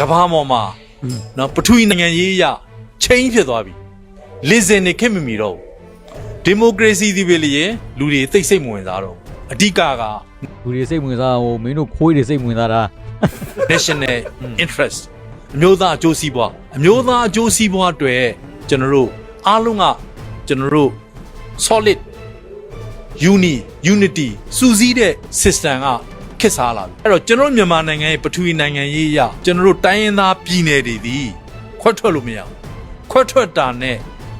ကဘာပေါ်မှာနော်ပထဝီနိုင်ငံရေးအရချင်းဖြစ်သွားပြီလစ်စင်နေခင်မမီတော့ဒီမိုကရေစီဒီပဲလေလူတွေသိစိတ်မဝင်စားတော့အဓိကကလူတွေစိတ်ဝင်စားဟိုမင်းတို့ခွေးတွေစိတ်ဝင်စားတာ national interest အမျိုးသားအကျိုးစီးပွားအမျိုးသားအကျိုးစီးပွားအတွက်ကျွန်တော်တို့အားလုံးကကျွန်တော်တို့ solid uni unity စူးစီးတဲ့ system က ခက်စားလာပြီအဲ့တော့ကျွန်တော်တို့မြန်မာနိုင်ငံရဲ့ပထဝီနိုင်ငံရေးအရကျွန်တော်တို့တိုင်းရင်းသားပြည်နယ်တွေဒီခွက်ထွက်လို့မရဘူးခွက်ထွက်တာနဲ့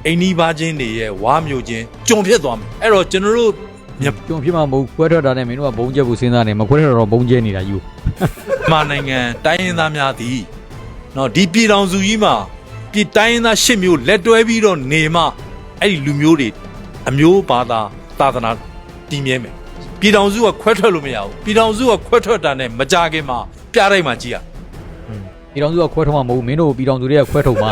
အိန္ဒိဘာချင်းတွေရဲ့ဝါမျိုးချင်းကြုံဖြစ်သွားမယ်အဲ့တော့ကျွန်တော်တို့မြကျုံဖြစ်မှာမဟုတ်ခွဲထွက်တာနဲ့မင်းတို့ကဘုံကျက်ဖို့စဉ်းစားနေမခွဲထွက်တော့ဘုံကျဲနေတာယူမြန်မာနိုင်ငံတိုင်းရင်းသားများသည်နော်ဒီပြည်တော်စုကြီးမှာပြည်တိုင်းရင်းသားရှစ်မျိုးလက်တွဲပြီးတော့နေမှအဲ့ဒီလူမျိုးတွေအမျိုးဘာသာသာသနာတည်မြဲမယ် ပြည်တော်စုကခွဲထွက်လို့မရဘူးပြည်တော်စုကခွဲထွက်တာနဲ့မကြခင်မှာပြတိုင်းမှာကြည့်ရပြည်တော်စုကခွဲထုတ်မှာမဟုတ်ဘူးမင်းတို့ပြည်တော်စုတွေကခွဲထုတ်မှာ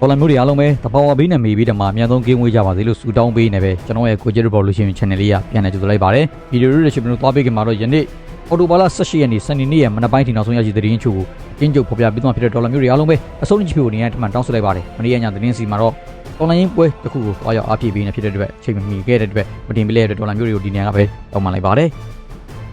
ပေါ်လာမျိုးတွေအားလုံးပဲတဘာဝဘေးနဲ့မေးပြီးတမှာအများဆုံးကင်းဝေးကြပါစေလို့ဆုတောင်းပေးနေပဲကျွန်တော်ရဲ့ကိုဂျက်ရီဘော်လူရှင် channel လေးကပြန်လည်ကြိုဆိုလိုက်ပါတယ်ဗီဒီယိုတွေရှင်တို့သွားပေးခင်မှာတော့ယနေ့အော်တိုဘာလ18ရက်နေ့စနေနေ့ရဲ့မနက်ပိုင်းထီနောက်ဆုံးရရှိသတင်းချို့ကိုအင်းကျုပ်ဖော်ပြပေးသွားဖြစ်တဲ့ဒေါ်လာမျိုးတွေအားလုံးပဲအဆုံးအချစ်ကိုနေရာထမှန်တောင်းဆိုလိုက်ပါတယ်မနေ့ကညသတင်းစီမှာတော့ online ပွဲတစ်ခုကိုတွားရောက်အားဖြည့်ပေးနေဖြစ်တဲ့အတွက်ချိန်မမီခဲ့တဲ့အတွက်မတင်ပြလဲတဲ့ဒေါ်လာမျိုးတွေကိုဒီနေရာကပဲတောင်းပန်လိုက်ပါတယ်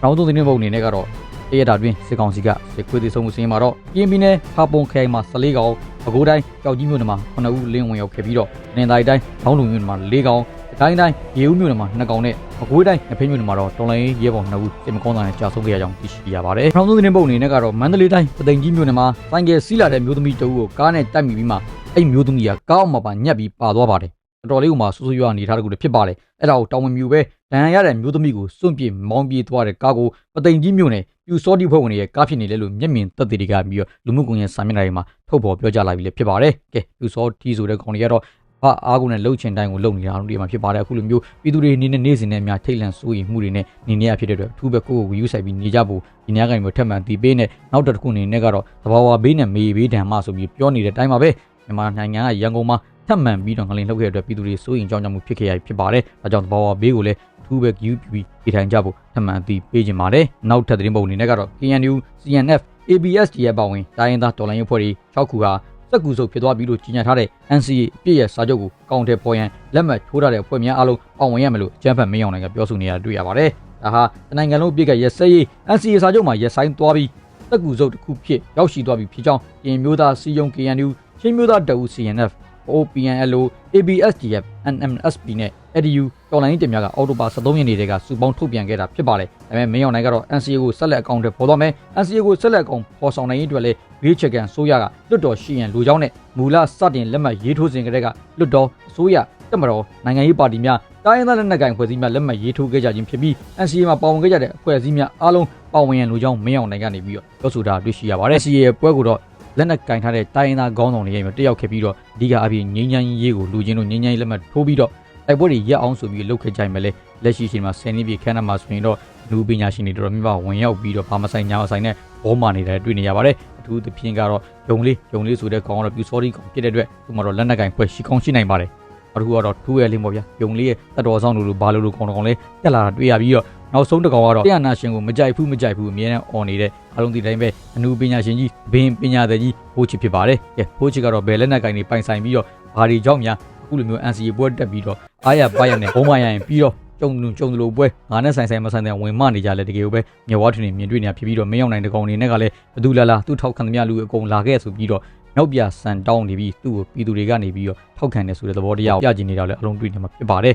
နောက်ဆုံးသတင်းပုံအနေနဲ့ကတော့တရတာတွင်စစ်ကောင်စီကစစ်ခွေးသေးဆုံးမှုစင်းမှာတော့ပြင်းပြင်းနဲ့ဖာပုံခိုင်မှာ14ကောင်ပဲခူးတိုင်းကြောက်ကြီးမြို့နယ်မှာ9ဦးလင်းဝင်ရောက်ခဲ့ပြီးတော့နေတိုင်းတိုင်းဘောင်းလုံမြို့နယ်မှာ4ကောင် တိုင်းတိုင်းရေဦးမြို့နယ်မှာ2ကောင်နဲ့ပဲခူးတိုင်းအဖေးမြို့နယ်မှာတော့တော်လိုင်းရဲဘော်2ဦးစစ်မကောင်းတာနဲ့ကြာဆုံးခဲ့ရကြောင်းသိရှိရပါတယ်နောက်ဆုံးသတင်းပုံအနေနဲ့ကတော့မန္တလေးတိုင်းပသိမ်ကြီးမြို့နယ်မှာဆိုင်ကယ်စီးလာတဲ့မျိုးသမီးတဦးကိုကားနဲ့တိုက်မိပြီးမှအဲ့မျိုးသမီးကကားအောင်မှာပါညက်ပြီးပါသွားပါတယ်တော်တော်လေးကမှဆူဆူရွာအနေထားတကူတစ်ဖြစ်ပါတယ်အဲ့ဒါကိုတောင်းမမြူပဲဒဏ်ရာရတဲ့မျိုးသမီးကိုစွန့်ပြေမောင်းပြေးသွားတဲ့ကားကိုပသိမ်ကြီးမြို့နယ်ပြူစောတိဖွဲ့ဝင်တွေရဲ့ကားဖြစ်နေလေလို့မျက်မြင်သက်သေတွေကပြီးတော့လူမှုကွန်ရက်စာမျက်နှာတွေမှာထုတ်ဖော်ပြောကြားလာပြီးလည်းဖြစ်ပါတယ်ကဲပြူစောတိဆိုတဲ့ကောင်တွေကတော့ ဘာအားကုန်နဲ့လှုပ်ချင်တိုင်းကိုလှုပ်နေတာတို့ဒီမှာဖြစ်ပါတယ်အခုလိုမျိုးပြည်သူတွေအနေနဲ့နေ့စဉ်နဲ့အများထိတ်လန့်စိုးရိမ်မှုတွေနဲ့နေနေရဖြစ်တဲ့အတွက်အထူးပဲကိုယ့်ကိုယ်ယူဆိုင်ပြီးနေကြဖို့ဒီညကနေမျိုးထက်မှန်တီးပေးနဲ့နောက်တစ်ခုအနေနဲ့ကတော့သဘာဝဘေးနဲ့မေဘေးဒဏ်မှဆိုပြီးပြောနေတဲ့အတိုင်းပါပဲမြန်မာနိုင်ငံကရန်ကုန်မှာထပ်မံပြီးတော့ငလင်လှုပ်ခဲ့တဲ့အတွက်ပြည်သူတွေစိုးရင်ကြောင်းကြမှုဖြစ်ခဲ့ရဖြစ်ပါတယ်။ဒါကြောင့်သဘာဝဘေးကိုလည်းအထူးပဲ QP ပြထိုင်ကြဖို့ထပ်မံအသိပေးခြင်းပါတယ်။နောက်ထပ်သတင်းပုံအနေနဲ့ကတော့ KNU CNF ABSD ရဲ့ပါဝင်တိုင်းရင်းသားတော်လှန်ရေးဖွဲ့တွေ6ခုဟာ စက်ကူစုပ်ဖြစ်သွားပြီလို့ကြေညာထားတဲ့ NCA အပြည့်ရဲ့စာချုပ်ကိုကောင်းတဲ့ပေါ်ရန်လက်မှတ်ထိုးထားတဲ့အဖွဲ့များအားလုံးပါဝင်ရမယ်လို့ကျန်းဖတ်မင်းအောင်နိုင်ကပြောဆိုနေတာတွေ့ရပါတယ်။ဒါဟာတနိုင်ငံလုံးအပြည့်ကရက်စဲရေး NCA စာချုပ်မှာရက်ဆိုင်သွားပြီးစက်ကူစုပ်တစ်ခုဖြစ်ရောက်ရှိသွားပြီဖြစ်ကြောင်းပြင်မျိုးသားစီယုံ KNU ချင်းမျိုးသားတအူ CNF OPNLO ABSDF NMSP နဲ့ EDU တော်လိုင်းတင်များကအော်တိုဘာ73ရက်နေ့တည်းကစုပေါင်းထုတ်ပြန်ခဲ့တာဖြစ်ပါတယ်။ဒါပေမဲ့မင်းအောင်နိုင်ကတော့ NCA ကိုဆက်လက်အကောင့်တွေပေါ်တော့မယ်။ NCA ကိုဆက်လက်အကောင့်ပေါ်ဆောင်နိုင်ရေးအတွက်လည်း ဘေးချက်ကန်ဆိုရကလွတ်တော်ရှိရန်လူကြောင်းနဲ့မူလစတင်လက်မှတ်ရေးထိုးစဉ်ကတည်းကလွတ်တော်ဆိုရတက်မတော်နိုင်ငံရေးပါတီများတိုင်းရင်းသားလက်နက်ကိုင်ဖွဲ့စည်းများလက်မှတ်ရေးထိုးခဲ့ကြခြင်းဖြစ်ပြီး NCA မှာပါဝင်ခဲ့ကြတဲ့အဖွဲ့အစည်းများအားလုံးပါဝင်ရန်လူကြောင်းမင်းအောင်နိုင်ကနေပြီးတော့ပြောဆိုတာတွေ့ရှိရပါတယ်။ NCA ရဲ့ပွဲကိုတော့လက်နက်ကင်ထားတဲ့တိုင်းရင်းသားခေါင်းဆောင်တွေရဲ့တက်ရောက်ခဲ့ပြီးတော့အဓိကအပြင်ငင်းချမ်းရေးကိုလူချင်းတို့ငင်းချမ်းရေးလက်မှတ်ထိုးပြီးတော့တိုက်ပွဲတွေရက်အောင်ဆိုပြီးလှုပ်ခဲ့ကြမယ်လေလက်ရှိချိန်မှာ10နှစ်ပြည့်ခန်းနာမှာဆိုရင်တော့လူပညာရှင်တွေတော်တော်များများဝင်ရောက်ပြီးတော့ဘာမဆိုင်ညာမဆိုင်နဲ့ဘောမာနေတဲ့တွေ့နေရပါတယ်အ ထူးသဖြင့်ကတော့ယုံလေးယုံလေးဆိုတဲ့ကောင်ကတော့ပြူစောဒီကောင်ဖြစ်တဲ့အတွက်သူမှတော့လက်နက်ကင်ဖွဲ့ရှိကောင်းရှိနိုင်ပါတယ်အခုကတော့ထူးရဲလေးပေါ့ဗျာယုံလေးရဲ့တတော်ဆောင်လူလူဘာလို့လို့ကောင်တော်ကောင်လေးတက်လာတာတွေ့ရပြီးတော့နောက်ဆုံးတစ်ကောင်ကတော့တရားနာရှင်ကိုမကြိုက်ဘူးမကြိုက်ဘူးအမြဲတမ်းអော်နေတဲ့အားလုံးဒီတိုင်းပဲအနုပညာရှင်ကြီးဘင်းပညာသည်ကြီးဟိုးချစ်ဖြစ်ပါတယ်ကဲဟိုးချစ်ကတော့ဘယ်လက်နက်ကင်တွေပိုင်ဆိုင်ပြီးတော့ဘာတွေကြောင့်များအခုလိုမျိုး NCA ပွဲတက်ပြီးတော့အားရပါရနဲ့ဘုံမရရင်ပြီးတော့ ကျုံလူကျုံလူပွဲငါနဲ့ဆိုင်ဆိုင်မဆိုင်တဲ့ဝင်မနေကြလဲတကယ်ပဲမြေဝါထွန်းနေမြင်တွေ့နေတာဖြစ်ပြီးတော့မင်းရောက်နိုင်တဲ့ကောင်အနေနဲ့ကလည်းဘသူလာလာသူ့ထောက်ခံသမျှလူအကုန်လာခဲ့ဆိုပြီးတော့နောက်ပြဆန်တောင်းနေပြီးသူ့ကိုပြည်သူတွေကနေပြီးတော့ထောက်ခံတယ်ဆိုတဲ့သဘောတရားကိုပြကျင်နေတာလည်းအလုံးတွေ့နေမှာဖြစ်ပါတယ်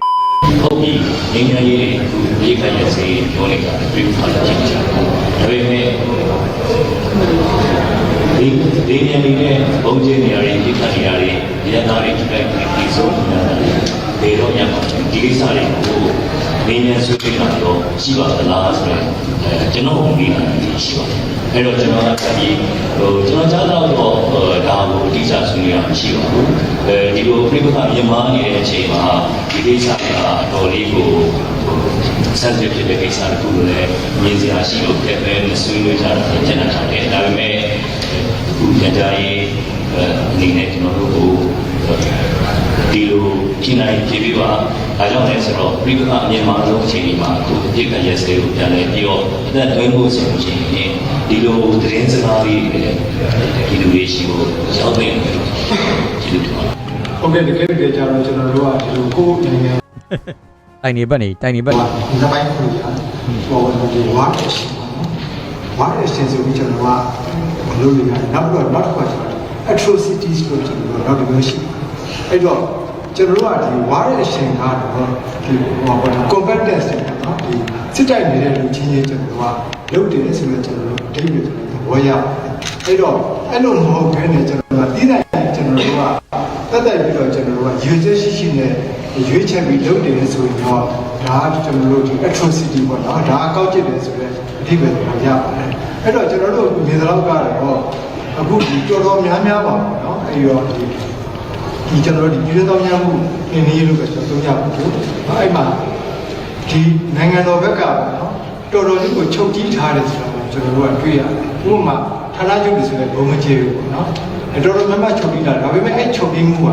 ဟုတ်ပြီငင်းငယ်ရေးတွေရေးခိုင်းရစေပြောလိုက်တာတွေ့ထားတာချင်းချာဒါပေမဲ့ဒီဒီနေနေနဲ့ဘုံကျင်းနေရာတွေရေးခိုင်းနေရာတွေရန်သားတွေထိခိုက်ပြီးဆုံးနေတာတွေတော့ညမှာဒီကိစ္စတွေကို နေနေဆွေးနွေးတာတော့ရှိပါသလားဆိုတော့အဲကျွန်တော်ကိုပြီးတာရှိပါတယ်အဲ့တော့ကျွန်တော်ကဒီဟိုကျွန်တော်ကြားတော့တော့ဒါကိုအတိအကျဆွေးနွေးရမှာရှိပါဘူးအဲဒီလိုပြိပခမြန်မာနေတဲ့အချိန်မှာဒီကိစ္စကအတော်လေးကိုဆက်ဖြစ်ဖြစ်တဲ့ကိစ္စတစ်ခုကိုလည်းမြင်စရာရှိလို့ပြည့်ပဲဆွေးနွေးကြတာကျန်တာထားတယ်ဒါပေမဲ့အခုညကြရေးအနေနဲ့ကျွန်တော်တို့ကို ဒီလိုပြင်နိုင်ပြပြီးပါဒါကြောင့်လည်းဆိုတော့ပြိပကအမြင်မှာဆုံးအချိန်ဒီမှာအခုပြိပရဲ့စလေးကိုပြန်လဲပြီးတော့အသက်သွင်းဖို့ဆိုလို့ရှိရင်ဒီလိုသတင်းစကားလေးတွေတွေရှိဖို့ရောက်နေတယ်လို့ကျေးဇူးတင်ပါတယ်ဟုတ်ကဲ့တကယ်တကယ်ကြတော့ကျွန်တော်တို့ကဒီလိုကိုယ်နိုင်ငံတိုင်နေဘက်နေတိုင်နေဘက်နေဒီတစ်ပိုင်းကိုကြာဟိုဒီဝါရရှိဝါရရှိဆိုပြီးကျွန်တော်ကဘလို့လဲနောက်တော့နောက်တစ်ခါကျတော့ atrocities လို့ကျွန်တော်နောက်တစ်မျိုးရှိ အဲ့တော့ကျွန်တော်တို့ကဒီဝါရရှင်ကတော့ဒီဟိုဘာလဲ competence နော်ဒီစစ်တိုက်နေတဲ့လူချင်းချင်းကျွန်တော်ကလုပ်တယ်ဆိုတော့ကျွန်တော်တို့အတိတ်ကိုကျွန်တော်သဘောရအဲ့တော့အဲ့လိုမဟုတ်ဘဲနဲ့ကျွန်တော်ကတီးတိုင်းကျွန်တော်တို့ကတက်တက်ပြီးတော့ကျွန်တော်တို့ကရွေးချက်ရှိရှိနဲ့ရွေးချက်ပြီးလုပ်တယ်ဆိုရင်တော့ဒါကကျွန်တော်တို့ဒီ atrocity ပေါ့နော်ဒါအကောက်ကျစ်တယ်ဆိုတော့အဓိပ္ပာယ်ကိုရပါတယ်အဲ့တော့ကျွန်တော်တို့နေသလောက်ကတော့အခုဒီတော်တော်များများပါပေါ့နော်အဲ့တော့ ဒီဒီကျွန်တော်တို့ဒီပြည်တော်များမှုအင်းကြီးလို့ပဲကျွန်တော်သုံးရပါဘူးအဲ့မှာဒီနိုင်ငံတော်ဘက်ကပေါ့နော်တော်တော်လေးကိုချုပ်ကြီးထားတယ်ဆိုတော့ကျွန်တော်တို့ကတွေ့ရတယ်ဥပမာဌာနချုပ်တွေဆိုလည်းဘုံမကျေဘူးပေါ့နော်အဲ့ တော်တော်များများချုပ်ပြီးတာဒါပေမဲ့အဲ့ချုပ်ပြီးမှုက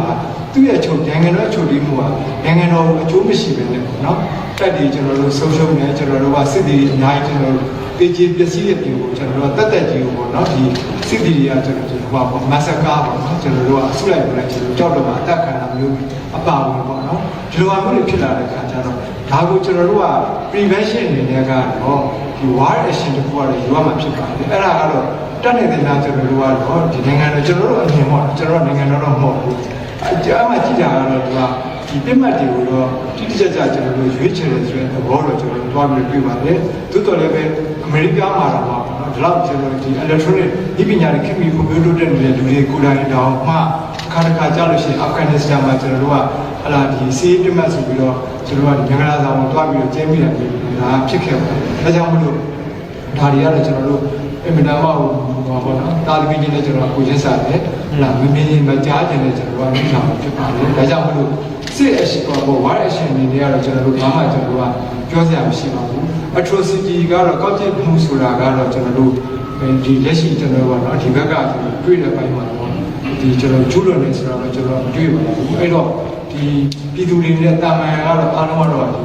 သူ့ရဲ့ချုပ်နိုင်ငံတော်ချုပ်ပြီးမှုကနိုင်ငံတော်အကျိုးမရှိဘဲနဲ့ပေါ့နော်တက်ဒီကျွန်တော်တို့ဆုံးရှုံးနေကျွန်တော်တို့ကစစ်တီအများကြီးကျွန်တော်တို့ပေကြီးပျက်စီးတဲ့ပြင်ကိုကျွန်တော်တို့ကတက်တက်ကြီးကိုပေါ့နော်ဒီစစ်တီတွေကကျွန်တော်တို့ဟောပေါ့မဆကားပေါ့နော်ကျွန်တော်တို့ကအဆုလိုက်ပြလိုက်ကျွန်တော်ကြောက်တော့မှအသက်ခံတာမျိုးအပါဝင်ပေါ့နော်ဒီလိုအမျိုးတွေဖြစ်လာတဲ့အခါကျတော့ဒါကိုကျွန်တော်တို့က prevention အနေနဲ့ကတော့ ဒီ war action တခုကတော့ယူရမှာဖြစ်ပါတယ်အဲ့ဒါကတော့တက်နေတဲ့များကျွန်တော်တို့ကတော့ဒီနိုင်ငံတော်ကျွန်တော်တို့အမြင်ပေါ့ကျွန်တော်တို့နိုင်ငံတော်တော့မဟုတ်ဘူးအကြမ်းမှကြည့်ကြတာတော့ဒီက ဒီပြစ်မှတ်တွေကိုတော့တိတိကျကျကျွန်တော်တို့ရွေးချယ်တယ်ဆိုတဲ့သဘောတော့ကျွန်တော်တို့တွားပြီးပြပါတယ်သို့တော်လည်းပဲအမေရိကမှာတော့ပေါ့နော်ဒီလောက်ကျွန်တော်ဒီ electronic ဒီပညာတွေခင်ဗျကွန်ပျူတာတက်နေတဲ့လူတွေကိုယ်တိုင်တောင်မှအခါတစ်ခါကြားလို့ရှိရင်အာဖဂန်နစ္စတန်မှာကျွန်တော်တို့ကဟလာဒီစီးပြစ်မှတ်ဆိုပြီးတော့ကျွန်တော်တို့ကဒီမင်္ဂလာဆောင်ကိုတွားပြီးတော့ကျင်းမိတယ်ဒါဖြစ်ခဲ့ပါတယ်ဒါကြောင့်မလို့ဒါတွေကတော့ကျွန်တော်တို့အမြဲတမ်းဟောပေါ့နော်တာသမီးကြီးနဲ့ကျွန်တော်ကိုရင်းစားတယ်ဟလာမမင်းမကြားခြင်းနဲ့ကျွန်တော်ကမိဆောင်ဖြစ်ပါတယ်ဒါကြောင့်မလို့ စစ်အရှိပေါ့ဘောဝါရအရှင်နေတွေကတော့ကျွန်တော်တို့ဘာမှကျွန်တော်တို့ကပြောစရာမရှိပါဘူး atrocity ကတော့ကောက်ကျစ်မှုဆိုတာကတော့ကျွန်တော်တို့ဒီလက်ရှိကျွန်တော်တို့ကနော်ဒီဘက်ကကျွန်တော်တွေ့တဲ့ပိုင်းမှာတော့ဒီကျွန်တော်ကျူးလွန်နေဆိုတာပဲကျွန်တော်မတွေ့ပါဘူးအဲ့တော့ဒီပြည်သူတွေနဲ့တာမန်ကတော့အားလုံးကတော့ဒီ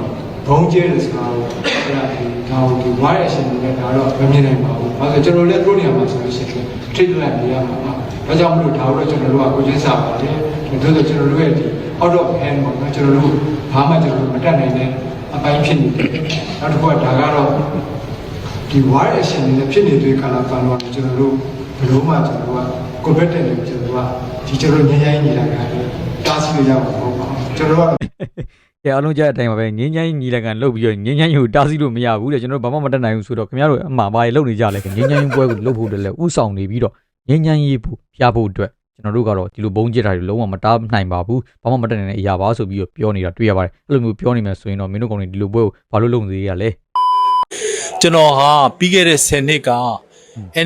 ဘုံကျဲတယ်ဆိုတာကိုအဲ့ဒါဒီဒါကိုဒီဝါရအရှင်တွေဒါတော့မမြင်နိုင်ပါဘူး။ဘာလို့ကျွန်တော်လည်းတို့နေရာမှာဆိုလို့ရှိရင်ထိတ်လန့်နေရမှာပါ။ဒါကြောင့်မလို့ဒါတော့ကျွန်တော်တို့ကကိုချင်းစားပါတယ်။ဒါဆိုကျွန်တော်တို့ရဲ့ဒီ out of hand ပေါ့နော်ကျွန်တော်တို့ဘာမှကျွန်တော်တို့မတတ်နိုင်တဲ့အပိုင်းဖြစ်နေတယ်။နောက်တစ်ခုကဒါကတော့ဒီဝါရအရှင်တွေဖြစ်နေတဲ့ကာလပတ်တော့ကျွန်တော်တို့ဘယ်လိုမှကျွန်တော်တို့က competent တွေကျွန်တော်တို့ကဒီကျွန်တော်ညဉ့်ညဉ့်ညီလာတာလေတားဆီးလို့ရမှာမဟုတ်ပါဘူး။ကျွန်တော်တို့ကကဲအားလုံးကြားတဲ့အတိုင်းပါပဲငင်းချမ်းညီလက်ကန်လုတ်ပြီးတော့ငင်းချမ်းယူတားဆီးလို့မရဘူးတဲ့ကျွန်တော်တို့ဘာမှမတတ်နိုင်ဘူးဆိုတော့ခင်ဗျားတို့အမှားပါရေလုတ်နေကြလဲငင်းချမ်းယူပွဲကိုလုတ်ဖို့တည်းလဲဥဆောင်နေပြီးတော့ငင်းချမ်းရေးဖို့ပြဖို့အတွက် ကျွန်တော်တို့ကတော့ဒီလိုဘုံကျစ်တာတွေလုံးဝမတားနိုင်ပါဘူးဘာမှမတတ်နိုင်တဲ့အရာပါဆိုပြီးတော့ပြောနေတာတွေ့ရပါတယ်အဲ့လိုမျိုးပြောနေမှဆိုရင်တော့မင်းတို့ကောင်တွေဒီလိုပွဲကိုဘာလို့လုပ်နေရလဲကျွန်တော်ဟာပြီးခဲ့တဲ့10နှစ်က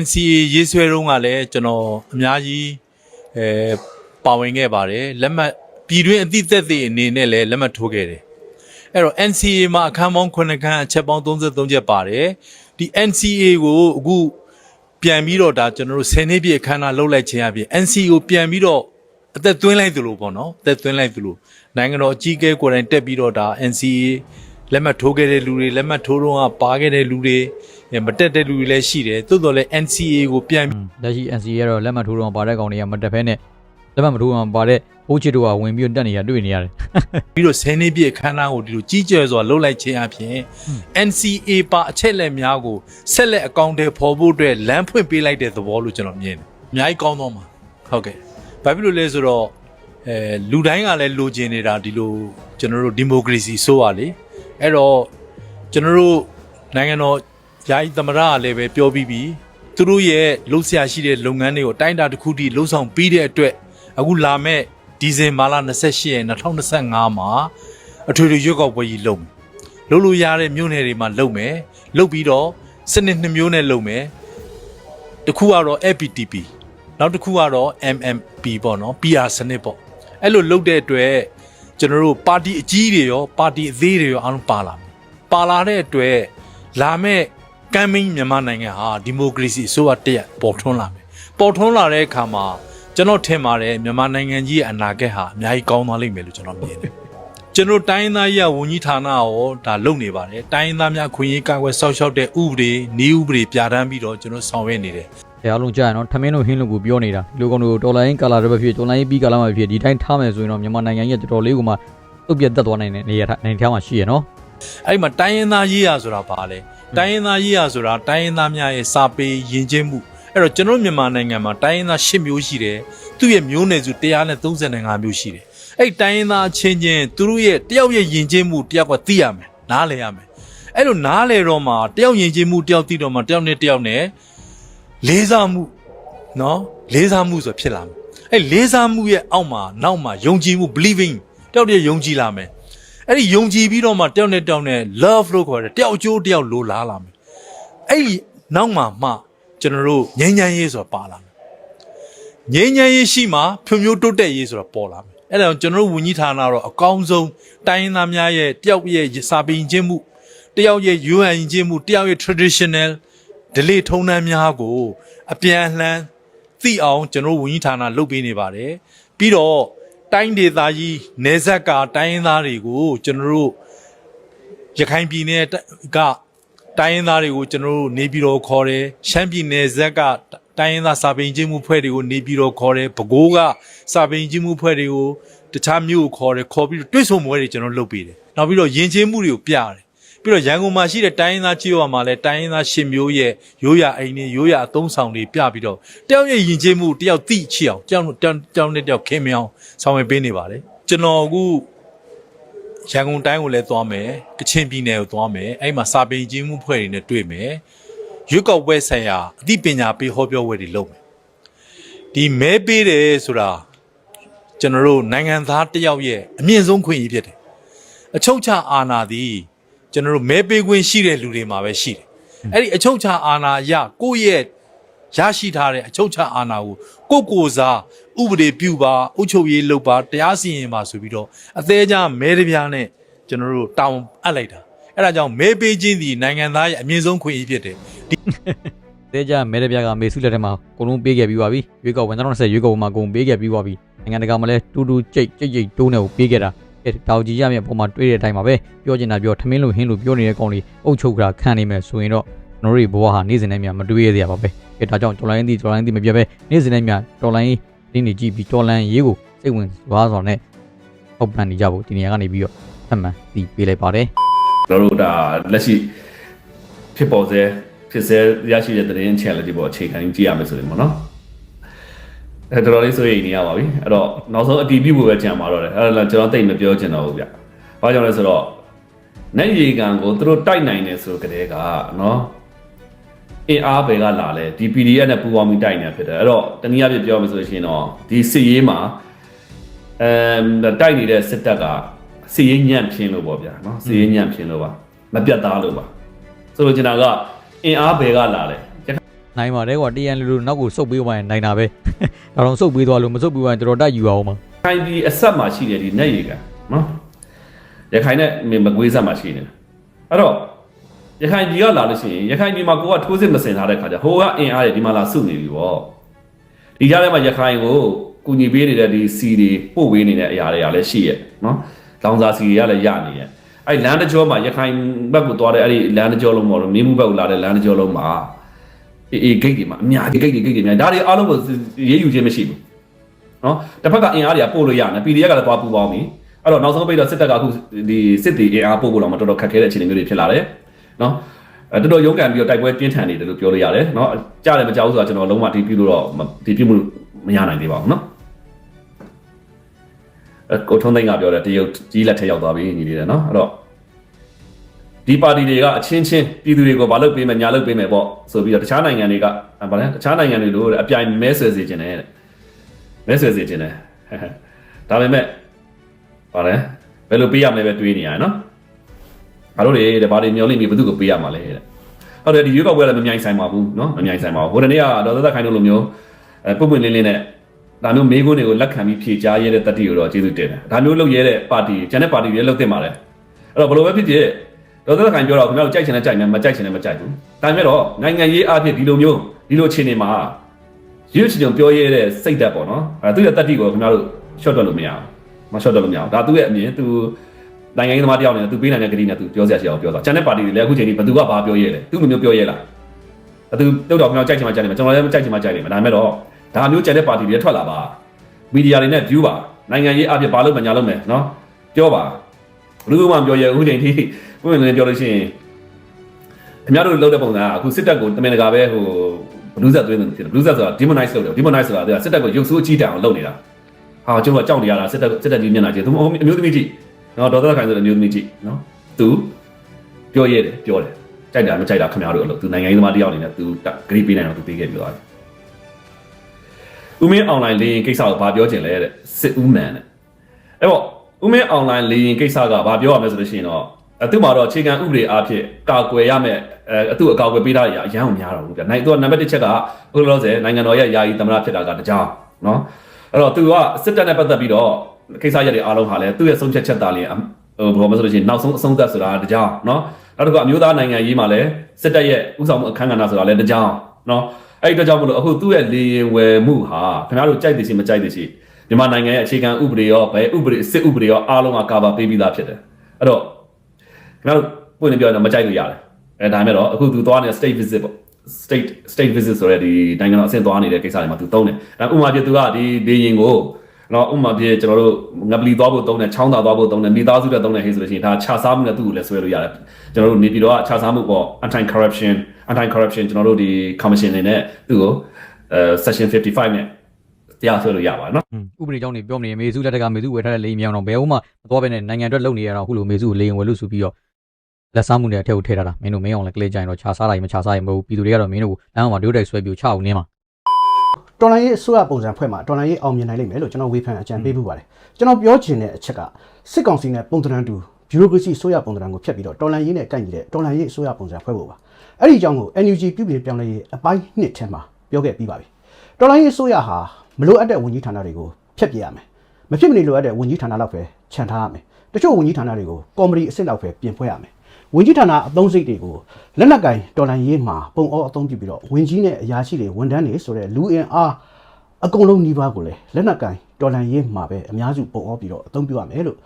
NCA ရေးဆွဲတုန်းကလည်းကျွန်တော်အများကြီးအဲပါဝင်ခဲ့ပါတယ်လက်မှတ်ပြည်တွင်းအသီးသက်သေအနေနဲ့လည်းလက်မှတ်ထိုးခဲ့တယ်အဲ့တော့ NCA မှာအခန်းပေါင်း9ခန်းအချက်ပေါင်း33ချက်ပါတယ်ဒီ NCA ကိုအခု ပြန်ပြီးတော့ဒါကျွန်တော်တို့10နှစ်ပြည့်အခမ်းအနားလုပ်လိုက်ခြင်းအပြင် NCA ကိုပြန်ပြီးတော့အသက်သွင်းလိုက်သလိုပေါ့နော်အသက်သွင်းလိုက်သလိုနိုင်ငံတော်အကြီးအကဲကိုယ်တိုင်တက်ပြီးတော့ဒါ NCA လက်မှတ်ထိုးခဲ့တဲ့လူတွေလက်မှတ်ထိုးတော့ကပါခဲ့တဲ့လူတွေအဲမတက်တဲ့လူတွေလည်းရှိတယ်သို့တော်လည်း NCA ကိုပြန်လက်ရှိ NCA ကတော့လက်မှတ်ထိုးတော့ပါတဲ့ကောင်တွေကမတက်ဖဲနဲ့ လက်မှတ်မထိုးအောင်ပါတဲ့ဟိုးချစ်တို့ကဝင်ပြီးတော့တက်နေရတွေ့နေရတယ်ပြီးတော့10နှစ်ပြည့်အခမ်းအနားကိုဒီလိုကြီးကျယ်စွာလှုပ်လိုက်ခြင်းအပြင် NCA ပါအချက်လက်များကိုဆက်လက်အကောင့်တွေဖော်ဖို့အတွက်လမ်းဖွင့်ပေးလိုက်တဲ့သဘောလို့ကျွန်တော်မြင်တယ်။အများကြီးကောင်းတော့မှာဟုတ်ကဲ့။ဘာဖြစ်လို့လဲဆိုတော့အဲလူတိုင်းကလည်းလိုချင်နေတာဒီလိုကျွန်တော်တို့ဒီမိုကရေစီဆိုရလေ။အဲ့တော့ကျွန်တော်တို့နိုင်ငံတော်ယာယီသမရကလည်းပဲပြောပြီးပြီသူတို့ရဲ့လှုပ်ရှားရှိတဲ့လုပ်ငန်းတွေကိုအတိုင်းအတာတစ်ခုထိလှုပ်ဆောင်ပြီးတဲ့အတွက် အခုလာမဲ့ဒီဇင်ဘာလ28ရက်2025မှာအထွေထွေရွက်ကောက်ပွဲကြီးလုပ်မယ်လုပ်လို့ရတဲ့မြို့နယ်တွေမှာလုပ်မယ်လုပ်ပြီးတော့စနစ်နှစ်မျိုးနဲ့လုပ်မယ်တစ်ခုကတော့ FPTP နောက်တစ်ခုကတော့ MMP ပေါ့နော် PR စနစ်ပေါ့အဲ့လိုလုပ်တဲ့အတွက်ကျွန်တော်တို့ပါတီအကြီးတွေရောပါတီအသေးတွေရောအားလုံးပါလာမယ်ပါလာတဲ့အတွက်လာမဲ့ကမ်မင်းမြန်မာနိုင်ငံဟာဒီမိုကရေစီအစိုးရတရက်ပေါ်ထွန်းလာမယ်ပေါ်ထွန်းလာတဲ့အခါမှာ ကျွန်တော်ထင်ပါတယ်မြန်မာနိုင်ငံကြီးရဲ့အနာဂတ်ဟာအများကြီးကောင်းသွားလိမ့်မယ်လို့ကျွန်တော်မြင်တယ်ကျွန်တော်တိုင်းရင်းသားရေးဝန်ကြီးဌာနရောဒါလုပ်နေပါတယ်တိုင်းရင်းသားများခွင့်ရေးကာကွယ်စောင့်ရှောက်တဲ့ဥပဒေနည်းဥပဒေပြဋ္ဌာန်းပြီးတော့ကျွန်တော်ဆောင်ရွက်နေတယ်အဲအားလုံးကြားရနော်ထမင်းတို့ဟင်းလို့ကိုပြောနေတာဒီလိုကောင်တို့ဒေါ်လာရင်းကာလာတွေပဲဖြစ်ဒေါ်လာရင်းပြီးကာလာမှာဖြစ်ဒီတိုင်းထားမယ်ဆိုရင်တော့မြန်မာနိုင်ငံရဲ့တော်တော်လေးကိုမှတုတ်ပြတ်တက်သွားနိုင်တဲ့နေရာနိုင်ထားမှာရှိရနော်အဲ့ဒီမှာတိုင်းရင်းသားရေးရဆိုတာဘာလဲတိုင်းရင်းသားရေးရဆိုတာတိုင်းရင်းသားများရဲ့စာပေယဉ်ကျေးမှု အဲ့တော့ကျွန်တော်တို့မြန်မာနိုင်ငံမှာတိုင်းရင်းသား၈မျိုးရှိတယ်သူ့ရဲ့မျိုးနွယ်စု135မျိုးရှိတယ်အဲ့ဒီတိုင်းရင်းသားအချင်းချင်းသူတို့ရဲ့တယောက်ရဲ့ယဉ်ကျေးမှုတယောက်ကသိရမယ်နားလည်ရမယ်အဲ့လိုနားလည်တော့မှတယောက်ယဉ်ကျေးမှုတယောက်သိတော့မှတယောက်နဲ့တယောက်နဲ့လေးစားမှုနော်လေးစားမှုဆိုဖြစ်လာမယ်အဲ့လေးစားမှုရဲ့အောက်မှာနောက်မှာယုံကြည်မှု believing တယောက်တည်းယုံကြည်လာမယ်အဲ့ဒီယုံကြည်ပြီးတော့မှတယောက်နဲ့တယောက်နဲ့ love လို့ခေါ်တယ်တယောက်အကျိုးတယောက်လိုလားလာမယ်အဲ့ဒီနောက်မှမှ ကျွန်တော်တို့ငြိမ်းချမ်းရေးဆိုတာပါလာမယ်ငြိမ်းချမ်းရေးရှိမှဖြိုမျိုးတိုးတက်ရေးဆိုတာပေါ်လာမယ်အဲ့ဒါကြောင့်ကျွန်တော်တို့ဝန်ကြီးဌာနတော့အကောင်းဆုံးတိုင်းရင်းသားများရဲ့တယောက်ရဲ့စာပေရင်ချင်းမှုတယောက်ရဲ့ UN ရင်ချင်းမှုတယောက်ရဲ့ traditional delay ထုံးတမ်းများကို အပြန်အလှန်သိအောင်ကျွန်တော်တို့ဝန်ကြီးဌာနလုပ်ပေးနေပါတယ်ပြီးတော့တိုင်းဒေသကြီးနေဆက်ကတိုင်းရင်းသားတွေကိုကျွန်တော်တို့ရခိုင်ပြည်နယ်က တိုင်းရင်းသားတွေကိုကျွန်တော်တို့နေပြည်တော်ခေါ်တယ်ရှမ်းပြည်နယ်ဇက်ကတိုင်းရင်းသားစာပေချင်းမှုဖွဲ့တွေကိုနေပြည်တော်ခေါ်တယ်ပဲခူးကစာပေချင်းမှုဖွဲ့တွေကိုတခြားမြို့ကိုခေါ်တယ်ခေါ်ပြီးတော့တွဲဆုံပွဲတွေကျွန်တော်လုပ်ပေးတယ်နောက်ပြီးတော့ယဉ်ကျေးမှုတွေကိုပြတယ်ပြီးတော့ရန်ကုန်မှာရှိတဲ့တိုင်းရင်းသားကြေးရွာမှာလည်းတိုင်းရင်းသားရှင်မျိုးရဲ့ရိုးရာအိမ်တွေရိုးရာအသုံးဆောင်တွေပြပြီးတော့တယောက်ရဲ့ယဉ်ကျေးမှုတယောက်သိချအောင်တယောက်တယောက်တယောက်နဲ့တယောက်ခင်မြောင်ဆောင်ရွက်ပေးနေပါတယ်ကျွန်တော်အခု ရန်ကုန်တိုင်းကိုလည်းသွားမယ်ကချင်ပြည်နယ်ကိုသွားမယ်အဲ့မှာစာပေချင်းမှုဖွဲ့တွေနဲ့တွေ့မယ်ရွက်ကောက်ပွဲဆိုင်ရာအသိပညာပေးဟောပြောပွဲတွေလုပ်မယ်ဒီမဲပေးတယ်ဆိုတာကျွန်တော်တို့နိုင်ငံသားတစ်ယောက်ရဲ့အမြင့်ဆုံးခွင့်အရေးဖြစ်တယ်အချုပ်ချအာဏာသည်ကျွန်တော်တို့မဲပေးခွင့်ရှိတဲ့လူတွေမှာပဲရှိတယ်အဲ့ဒီအချုပ်ချအာဏာအရကိုယ့်ရဲ့ရရှိထားတဲ့အချုပ်ချအာဏာကို ကိုယ့်ကိုယ်စားဥပဒေပြုပါအုပ်ချုပ်ရေးလုပ်ပါတရားစီရင်ပါဆိုပြီးတော့အသေးချာမဲတပြားနဲ့ကျွန်တော်တို့တောင်းအပ်လိုက်တာအဲ့ဒါကြောင့်မဲပေးခြင်းသည်နိုင်ငံသားရဲ့အမြင့်ဆုံးခွင့်အရေးဖြစ်တယ်တဲကြမဲရပြကမေစုလက်ထက်မှာအကုန်လုံးပေးခဲ့ပြီးပါပြီရွေးကောက်ဝင်2020ရွေးကောက်ဝင်မှာအကုန်ပေးခဲ့ပြီးပါပြီနိုင်ငံတကာမှာလည်းတူတူကြိတ်ကြိတ်ကြိတ်တိုးနေကိုပေးခဲ့တာအဲတောင်ကြီးရမြပုံမှာတွေ့တဲ့အတိုင်းပါပဲပြောချင်တာပြောထမင်းလို့ဟင်းလို့ပြောနေတဲ့ကောင်လေးအုတ်ချုပ်ကခံနေမယ်ဆိုရင်တော့ ကျွန်တော်တို့ဘဝဟာနေ့စဉ်နဲ့မြမတွေ့ရသေးရပါပဲအဲဒါကြောင့်တော်လိုင်းသည်တော်လိုင်းသည်မပြတ်ပဲနေ့စဉ်နဲ့မြတော်လိုင်းဒီနေကြည့်ပြီးတော်လိုင်းရေးကိုစိတ်ဝင်သွားစွာနဲ့ဟုတ်ပန်နေကြဖို့ဒီနေရာကနေပြီးတော့အမှန်ဒီပေးလိုက်ပါတယ်ကျွန်တော်တို့ဒါလက်ရှိဖြစ်ပေါ်စေဖြစ်စေရရှိတဲ့သတင်း challenge ပေါ်အခြေခံကြည့်ရမယ်ဆိုရင်ပေါ့နော်အဲတော်တော်လေးဆိုရင်နေရပါပြီအဲ့တော့နောက်ဆုံးအတီးပြုဖို့ပဲကြံပါတော့တယ်အဲ့ဒါကျွန်တော်တိတ်မပြောချင်တော့ဘူးဗျဘာကြောင့်လဲဆိုတော့နိုင်ရီကန်ကိုသူတို့တိုက်နိုင်တယ်ဆိုကြတဲ့ကနော် အင်အားပဲကလာလဲဒီ PDF နဲ့ပူးပေါင်းပြီးတိုက်နေတာဖြစ်တယ်အဲ့တော့တနည်းအားဖြင့်ပြောမယ်ဆိုလို့ရှိရင်တော့ဒီစစ်ရေးမှာအမ်တိုက်နေတဲ့စစ်တပ်ကစီရင်ညံ့ဖြင်းလို့ပေါ့ဗျာနော်စီရင်ညံ့ဖြင်းလို့ပါမပြတ်သားလို့ပါဆိုလိုချင်တာကအင်အားဘယ်ကလာလဲနိုင်ပါတယ်ကွာတရန်လူလူနောက်ကိုစုပ်ပေးသွားရင်နိုင်တာပဲဒါတော့စုပ်ပေးသွားလို့မစုပ်ပေးသွားရင်တော်တော်တက်ယူအောင်ပါခိုင်ဒီအဆက်မှာရှိတယ်ဒီ net ရေကန်နော်ရခိုင်နဲ့မကွေးဆက်မှာရှိနေတယ်အဲ့တော့ ရခိုင်ဒီကလာလို့ရှိရင်ရခိုင်ဒီမှာကိုကထိုးစစ်မစင်ထားတဲ့ခါကျဟိုကအင်အားတွေဒီမှာလာစုနေပြီပေါ့ဒီကြားထဲမှာရခိုင်ကိုကူညီပေးနေတဲ့ဒီစီတွေပို့ပေးနေတဲ့အရာတွေကလည်းရှိရဲ့နော်လောင်စာစီတွေကလည်းရနေရဲ့အဲ့လမ်းတကြောမှာရခိုင်ဘက်ကိုသွားတဲ့အဲ့ဒီလမ်းတကြောလုံးပေါ့မင်းမှုဘက်ကိုလာတဲ့လမ်းတကြောလုံးမှာအေးအေးဂိတ်တွေမှာအများကြီးဂိတ်တွေဂိတ်တွေအများဒါတွေအားလုံးကိုရေးယူခြင်းမရှိဘူးနော်တစ်ဖက်ကအင်အားတွေကပို့လို့ရတယ် PDF ကလည်းသွားပူပေါင်းပြီအဲ့တော့နောက်ဆုံးပိတ်တော့စစ်တပ်ကအခုဒီစစ်တီအင်အားပို့ဖို့တော့မတော်တော်ခက်ခဲတဲ့အခြေအနေမျိုးတွေဖြစ်လာတယ် နော်အဲတော်တော်ရုန်းကန်ပြီးတော့တိုက်ပွဲပြင်းထန်နေတယ်လို့ပြောလို့ရတယ်နော်ကြားတယ်မကြောက်ဘူးဆိုတာကျွန်တော်လုံးဝဒီပြလို့တော့ဒီပြမှုမရနိုင်သေးပါဘူးနော်အဲကိုထုံးသိန်းကပြောတယ်တရုတ်ကြီးလက်ထက်ရောက်သွားပြီညီလေးတယ်နော်အဲ့တော့ဒီပါတီတွေကအချင်းချင်းပြည်သူတွေကိုဘာလုပ်ပေးမယ်ညာလုပ်ပေးမယ်ပေါ့ဆိုပြီးတော့တခြားနိုင်ငံတွေကဗာလဲတခြားနိုင်ငံတွေလိုအပြိုင်မဲဆွယ်စေခြင်းနဲ့တဲ့မဲဆွယ်စေခြင်းတယ်ဒါပေမဲ့ဗါလဲဘယ်လိုပေးရမလဲပဲတွေးနေရတယ်နော် ငါတို့တွေတဲ့ဘာတွေမျောလိမ့်ပြီဘယ်သူကိုပေးရမှာလဲတဲ့ဟုတ်တယ်ဒီရွေးကောက်ပွဲလည်းမမြိုင်ဆိုင်ပါဘူးနော်မမြိုင်ဆိုင်ပါဘူးဟိုတနေ့ကတော့သက်သက်ခိုင်းလို့လိုမျိုးအဲပုတ်ပွင့်လင်းလင်းနဲ့ဒါမျိုးမေးခွန်းတွေကိုလက်ခံပြီးဖြေကြားရတဲ့တတိကိုတော့ကျေးဇူးတင်တယ်ဒါမျိုးလုပ်ရတဲ့ပါတီကျန်တဲ့ပါတီတွေလုပ်တင်ပါလေအဲ့တော့ဘယ်လိုပဲဖြစ်ဖြစ်တော့သက်သက်ခိုင်းပြောတော့ခင်ဗျားတို့ကြိုက်ချင်တဲ့ကြိုက်မယ်မကြိုက်ချင်တဲ့မကြိုက်ဘူးဒါပေမဲ့တော့နိုင်ငံရေးအဖြစ်ဒီလိုမျိုးဒီလိုအခြေအနေမှာရွေးချယ်ကြုံပြောရတဲ့စိတ်ဓာတ်ပေါ့နော်အဲသူရဲ့တတ္တိကိုခင်ဗျားတို့ short တွက်လို့မရဘူးမ short တွက်လို့မရဘူးဒါသူ့ရဲ့အမြင်သူ နိုင်ငံရေးသမားတယောက်နေသူပေးနိုင်တဲ့ကတိနဲ့သူပြောစရာရှိအောင်ပြောတာကျန်တဲ့ပါတီတွေလည်းအခုချိန်ကြီးဘယ်သူကဘာပြောရဲလဲသူ့လိုမျိုးပြောရဲလားသူတုတ်တော်ခင်ဗျားကြိုက်ချင်မှကြိုက်နေမှာကျွန်တော်လည်းကြိုက်ချင်မှကြိုက်နေမှာဒါပေမဲ့တော့ဒါမျိုးကြိုက်တဲ့ပါတီတွေထွက်လာပါမီဒီယာတွေနဲ့ view ပါနိုင်ငံရေးအပြစ်ဘာလို့မညာလို့မယ်နော်ပြောပါဘယ်သူမှမပြောရဘူးချိန်ထိကိုယ်လည်းပြောလို့ရှိရင်ခင်ဗျားတို့လုပ်တဲ့ပုံစံကအခုစစ်တပ်ကိုတမင်တကာပဲဟိုဘလူးဆက်သွင်းနေတယ်ဘလူးဆက်ဆိုတာ demonize လုပ်တယ် demonize ဆိုတာကစစ်တပ်ကိုရုပ်ဆိုးအကြီးတန်းအောင်လုပ်နေတာဟာကျွန်တော်ကကြောက်နေရတာစစ်တပ်စစ်တပ်ကြီးမျက်နှာကြီးသူအမျိုးသမီးကြီး နော်ဒေါက်တာခိုင်ဆိုတဲ့အမျိုးသမီးကြီးနော်သူပြောရတယ်ပြောတယ်ကြိုက်တာမကြိုက်တာခင်ဗျားတို့အလုပ်သူနိုင်ငံရေးသမားတစ်ယောက်အနေနဲ့သူဂရိပေးနိုင်တော့သူပေးခဲ့ပြီးသွားတယ်ဦးမင်း online လေးရင်ကိစ္စကိုဘာပြောချင်လဲတဲ့စစ်ဦးမန်တဲ့အဲ့တော့ဦးမင်း online လေးရင်ကိစ္စကဘာပြောရမလဲဆိုလို့ရှိရင်တော့အသူ့မှာတော့အခြေခံဥပဒေအားဖြင့်ကာကွယ်ရမယ်အဲအသူ့အကာအကွယ်ပေးထားရအရန်ကိုများတော့ဘူးဗျနိုင်သူကနံပါတ်1ချက်ကအခုလောလောဆယ်နိုင်ငံတော်ရဲ့ယာယီသမ္မတဖြစ်တာကတကြောင်နော်အဲ့တော့သူကစစ်တပ်နဲ့ပတ်သက်ပြီးတော့ ကိစ္စရက်တွေအားလုံးဟာလည်းသူ့ရဲ့ဆုံးဖြတ်ချက်သားလေးဟိုဘာမှမဆိုလို့ရှိရင်နောက်ဆုံးအဆုံးသက်ဆိုတာတကြောင်နော်နောက်တစ်ခုအမျိုးသားနိုင်ငံရေးမှာလည်းစစ်တပ်ရဲ့ဥဆောင်မှုအခမ်းကဏ္ဍဆိုတာလည်းတကြောင်နော်အဲ့ဒီတော့ကြောင့်မလို့အခုသူ့ရဲ့လေရင်ဝယ်မှုဟာခင်ဗျားတို့ကြိုက်တယ်ရှိမကြိုက်တယ်ရှိမြန်မာနိုင်ငံရဲ့အခြေခံဥပဒေရောဘယ်ဥပဒေစစ်ဥပဒေရောအားလုံးကကာဗာပေးပြီးသားဖြစ်တယ်အဲ့တော့ကျွန်တော်ပွင့်နေပြောရင်တော့မကြိုက်လို့ရတယ်အဲဒါပေမဲ့တော့အခုသူသွားနေတဲ့ state visit ပေါ့ state state visit ဆိုတဲ့ဒီနိုင်ငံတော်အဆင့်သွားနေတဲ့ကိစ္စတွေမှာသူသုံးတယ်ဒါဥပမာပြသူကဒီဒေရင်ကို နော်ဥပမာပြကျွန်တော်တို့ငပလီသွားဖို့သုံးတယ်ချောင်းသာသွားဖို့သုံးတယ်မိသားစုတွေသုံးတယ်ဟေးဆိုလို့ရှိရင်ဒါခြာစားမှုနဲ့သူ့ကိုလည်းဆွဲလို့ရတယ်ကျွန်တော်တို့နေပြည်တော်ကခြာစားမှုပေါ့ anti corruption anti corruption ကျွန်တော်တို့ဒီ commission နေနဲ့သူ့ကိုအဲ section 55နဲ့တရားဆွဲလို့ရပါတယ်နော်ဥပဒေကြောင့်နေပြောမနေမေစုလက်ထက်ကမေစုဝယ်ထားတဲ့လိန်မြောင်တော့ဘယ်ဟုတ်မှမသွားဘဲနဲ့နိုင်ငံအတွက်လုပ်နေရတော့အခုလိုမေစုကိုလိန်ဝယ်လို့ဆိုပြီးတော့လက်စားမှုတွေအထက်ကိုထည့်ထားတာမင်းတို့မင်းအောင်လည်းကလေးကြိုင်တော့ခြာစားလိုက်မခြာစားရင်မဟုတ်ဘူးပြည်သူတွေကတော့မင်းတို့ကိုလမ်းမှာဒိုးတိုက်ဆွဲပြီးချအောင်နင်းမှာ တော်လိုင်းရေးအစိုးရပုံစံဖွဲ့မှာတော်လိုင်းရေးအောင်မြင်နိုင်လိမ့်မယ်လို့ကျွန်တော်ဝေဖန်အကြံပေးပူပါတယ်ကျွန်တော်ပြောချင်တဲ့အချက်ကစစ်ကောင်စီနဲ့ပုံသဏ္ဍာန်တူဘီရိုကရေစီအစိုးရပုံသဏ္ဍာန်ကိုဖျက်ပြီးတော့တော်လိုင်းရေးနဲ့ကိုက်ညီတဲ့တော်လိုင်းရေးအစိုးရပုံစံဖွဲ့ဖို့ပါအဲ့ဒီအကြောင်းကို NUG ပြုပြင်ပြောင်းလဲရေးအပိုင်းနှစ်ထဲမှာပြောခဲ့ပြီးပါပြီတော်လိုင်းရေးအစိုးရဟာမလိုအပ်တဲ့ဝန်ကြီးဌာနတွေကိုဖျက်ပြရမယ်မဖြစ်မနေလိုအပ်တဲ့ဝန်ကြီးဌာနလောက်ပဲခြံထားရမယ်တချို့ဝန်ကြီးဌာနတွေကိုကော်မတီအဆင့်လောက်ပဲပြင်ဖွဲ့ရမယ် ဝန်ကြီးဌာနအသုံးစိတ်တွေကိုလက်နက်ကင်တော်လိုင်းရေးမှာပုံအောအသုံးပြုပြီးတော့ဝန်ကြီးနဲ့အရာရှိတွေဝန်ထမ်းတွေဆိုတဲ့လူအင်အားအကုန်လုံးနှီးပါးကိုလည်းလက်နက်ကင်တော်လန်ရေးမှာပဲအများစုပုံအောပြီးတော့အသုံးပြုရမယ်လို့